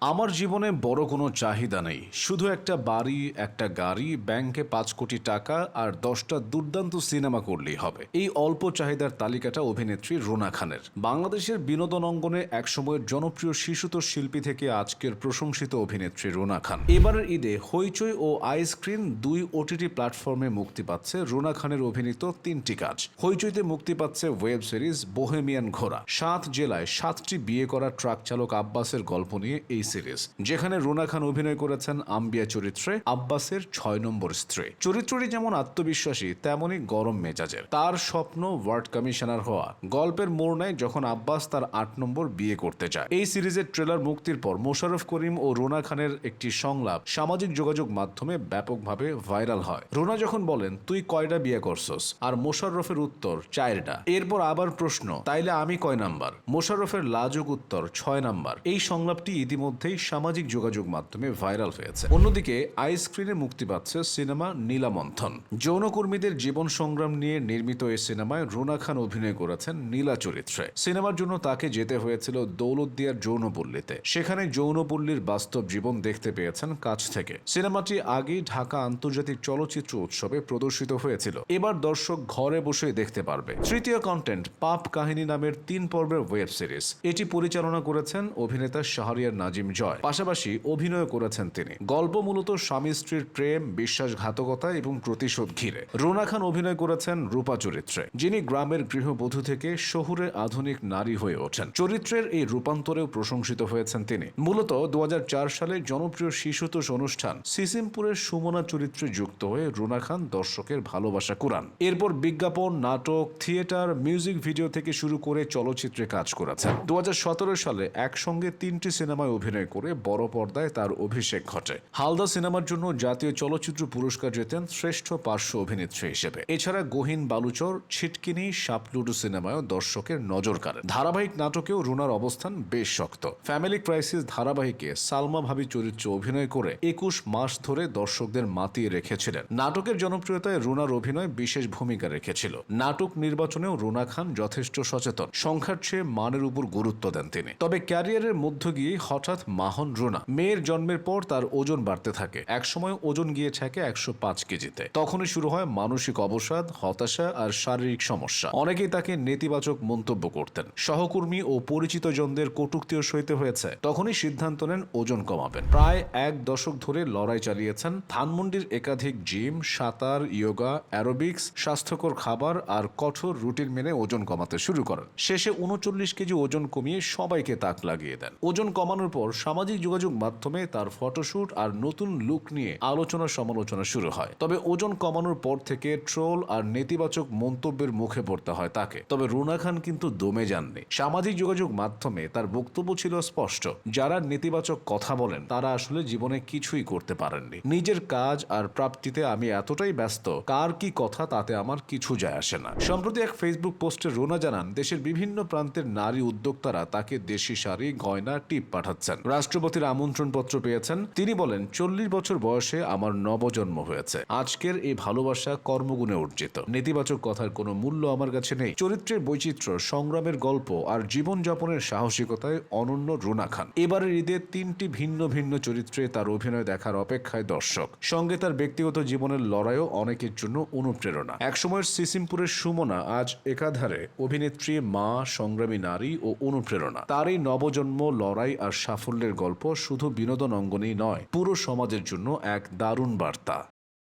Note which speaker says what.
Speaker 1: আমার জীবনে বড় কোনো চাহিদা নেই। শুধু একটা বাড়ি, একটা গাড়ি, ব্যাংকে পাঁচ কোটি টাকা আর দশটা দুর্দান্ত সিনেমা করলেই হবে। এই অল্প চাহিদার তালিকাটা অভিনেত্রী রোনা খানের। বাংলাদেশের বিনোদন অঙ্গনে একসময়ের জনপ্রিয় শিশুতোষ শিল্পী থেকে আজকের প্রশংসিত অভিনেত্রী রোনা খান। এবারের ঈদে হইচই ও আইসক্রিন দুই ওটিটি প্ল্যাটফর্মে মুক্তি পাচ্ছে রোনা খানের অভিনীত তিনটি কাজ। হইচইতে মুক্তি পাচ্ছে ওয়েব সিরিজ বোহেমিয়ান ঘোড়া। সাত জেলায় সাতটি বিয়ে করা ট্রাক চালক আব্বাসের গল্প নিয়ে এই সিরিজ, যেখানে রোনা খান অভিনয় করেছেন আম্বিয়া চরিত্রে আব্বাসের ছয় নম্বর স্ত্রী। চরিত্রটি যেমন আত্মবিশ্বাসী, তেমনই গরম মেজাজের। তার স্বপ্ন ওয়ার্ড কমিশনার হওয়া। গল্পের মোড় নেয় যখন আব্বাস তার আট নম্বর বিয়ে করতে চায় এই সিরিজের ট্রেলার মুক্তির পর মোশাররফ করিম ও রোনা খানের একটি সংলাপ সামাজিক যোগাযোগ মাধ্যমে ব্যাপকভাবে ভাইরাল হয়। রোনা যখন বলেন, তুই কয়টা বিয়ে করছস? আর মোশাররফের উত্তর চারটা এরপর আবার প্রশ্ন, তাইলে আমি কয় নাম্বার? মোশাররফের লাজুক উত্তর, ছয় নাম্বার। এই সংলাপটি ইতিমধ্যেই সামাজিক যোগাযোগ মাধ্যমে ভাইরাল হয়েছে। অন্যদিকে আইস্ক্রিনে মুক্তি পাচ্ছে সিনেমা নীলামন্থন। যৌনকর্মীদের জীবন সংগ্রাম নিয়ে নির্মিত এই সিনেমায় রোনা খান অভিনয় করেছেন নীলা চরিত্রে। সিনেমার জন্য তাকে যেতে হয়েছিল দৌলতদিয়ার যৌনপল্লীতে। সেখানে যৌনপল্লীর বাস্তব জীবন দেখতে পেয়েছেন কাছ থেকে। সিনেমাটি আগেই ঢাকা আন্তর্জাতিক চলচ্চিত্র উৎসবে প্রদর্শিত হয়েছিল। এবার দর্শক ঘরে বসেই দেখতে পারবে। তৃতীয় কন্টেন্ট পাপ কাহিনী নামের তিন পর্বের ওয়েব সিরিজ এটি পরিচালনা করেছেন অভিনেতা শাহরিয়ার নাজিম জয়। পাশাপাশি অভিনয় করেছেন তিনি। গল্প মূলত স্বামী স্ত্রীর প্রেম, বিশ্বাসঘাতকতা এবং প্রতিশোধ ঘিরে। রোনা খান অভিনয় করেছেন রূপা চরিত্রে, যিনি গ্রামের গৃহবধূ থেকে শহুরে আধুনিক নারী হয়ে ওঠেন। চরিত্রের এই রূপান্তরেও প্রশংসিত হয়েছেন তিনি। মূলত দু হাজার চার সালে জনপ্রিয় শিশুতোষ অনুষ্ঠান সিসিমপুরের সুমনা চরিত্রে যুক্ত হয়ে রুনা খান দর্শকের ভালোবাসা কুড়ান। এরপর বিজ্ঞাপন, নাটক, থিয়েটার, মিউজিক ভিডিও থেকে শুরু করে চলচ্চিত্রে কাজ করেছেন। দু হাজার সতেরো সালে একসঙ্গে তিনটি সিনেমায় অভিনয় করে বড় পর্দায় তার অভিষেক ঘটে। হালদা সিনেমার জন্য জাতীয় চলচ্চিত্র পুরস্কার জেতেন শ্রেষ্ঠ পার্শ্ব অভিনেত্রী হিসেবে। এছাড়া গহীন বালুচর, ছিটকিনি, সাপলুডু সিনেমায়ও দর্শকের নজর কাড়েন। ধারাবাহিক নাটকেও রুনার অবস্থান বেশ শক্ত। ফ্যামিলি ক্রাইসিস ধারাবাহিকে সালমা ভাবি চরিত্রে অভিনয় করে একুশ মাস ধরে দর্শকদের মাতিয়ে রেখেছিলেন। নাটকের জনপ্রিয়তায় রুনার অভিনয় বিশেষ ভূমিকা রেখেছিল। নাটক নির্বাচনেও রুনা খান যথেষ্ট সচেতন। সংখ্যার চেয়ে মানের উপর গুরুত্ব দেন তিনি। তবে ক্যারিয়ারের মধ্য গিয়ে হঠাৎ মাহন রুনা। মেয়ের জন্মের পর তার ওজন বাড়তে থাকে। একসময় ওজন গিয়ে থাকে একশো পাঁচ কেজিতে। তখনই শুরু হয় মানসিক অবসাদ, হতাশা আর শারীরিক সমস্যা। অনেকেই তাকে নেতিবাচক মন্তব্য করতেন। সহকর্মী ও পরিচিত জনদের কটুক্তিও সইতে হয়েছে। তখনই সিদ্ধান্ত নেন ওজন কমাবেন। প্রায় এক দশক ধরে লড়াই চালিয়েছেন ধানমন্ডির একাধিক জিম, সাঁতার, ইয়োগা, অ্যারোবিক্স, স্বাস্থ্যকর খাবার আর কঠোর রুটিন মেনে ওজন কমাতে শুরু করেন। শেষে উনচল্লিশ কেজি ওজন কমিয়ে সবাইকে তাক লাগিয়ে দেন। ওজন কমানোর পর সামাজিক যোগাযোগ মাধ্যমে তার ফটোশুট আর নতুন লুক নিয়ে আলোচনা সমালোচনা শুরু হয়। তবে ওজন কমানোর পর থেকে ট্রোল আর নেতিবাচক মন্তব্যের মুখে পড়তে হয় তাকে। তবে রুনা খান কিন্তু দমে যাননি। সামাজিক যোগাযোগ মাধ্যমে তার বক্তব্য ছিল স্পষ্ট। যারা নেতিবাচক কথা বলেন, তারা আসলে জীবনে কিছুই করতে পারেননি। নিজের কাজ আর প্রাপ্তিতে আমি এতটাই ব্যস্ত, কার কি কথা তাতে আমার কিছু যায় আসে না। সম্প্রতি এক ফেসবুক পোস্টে রোনা জানান, দেশের বিভিন্ন প্রান্তের নারী উদ্যোক্তারা তাকে দেশি শাড়ি, গয়না, টিপ পাঠাচ্ছেন। রাষ্ট্রপতির আমন্ত্রণপত্র পেয়েছেন। তিনি বলেন, চল্লিশ বছর বয়সে আমার নবজন্ম হয়েছে। আজকের এই ভালোবাসা কর্মগুণে অর্জিত। নেতিবাচক কথার কোনো মূল্য আমার কাছে নেই। চরিত্রের বৈচিত্র্য, সংগ্রামের গল্প আর জীবনযাপনের সাহসিকতায় অনন্য রুনা খান। এবারের ঈদে তিনটি ভিন্ন ভিন্ন চরিত্রে তার অভিনয় দেখার অপেক্ষায় দর্শক। সঙ্গে তার ব্যক্তিগত জীবনের লড়াইও অনেকের জন্য অনুপ্রেরণা। একসময়ের সিসিমপুরের সুমনা আজ একাধারে অভিনেত্রী, মা, সংগ্রামী নারী ও অনুপ্রেরণা। তার এই নবজন্ম, লড়াই আর সাফল্যের গল্প শুধু বিনোদন অঙ্গনেই নয় পুরো সমাজের জন্য এক দারুণ বার্তা।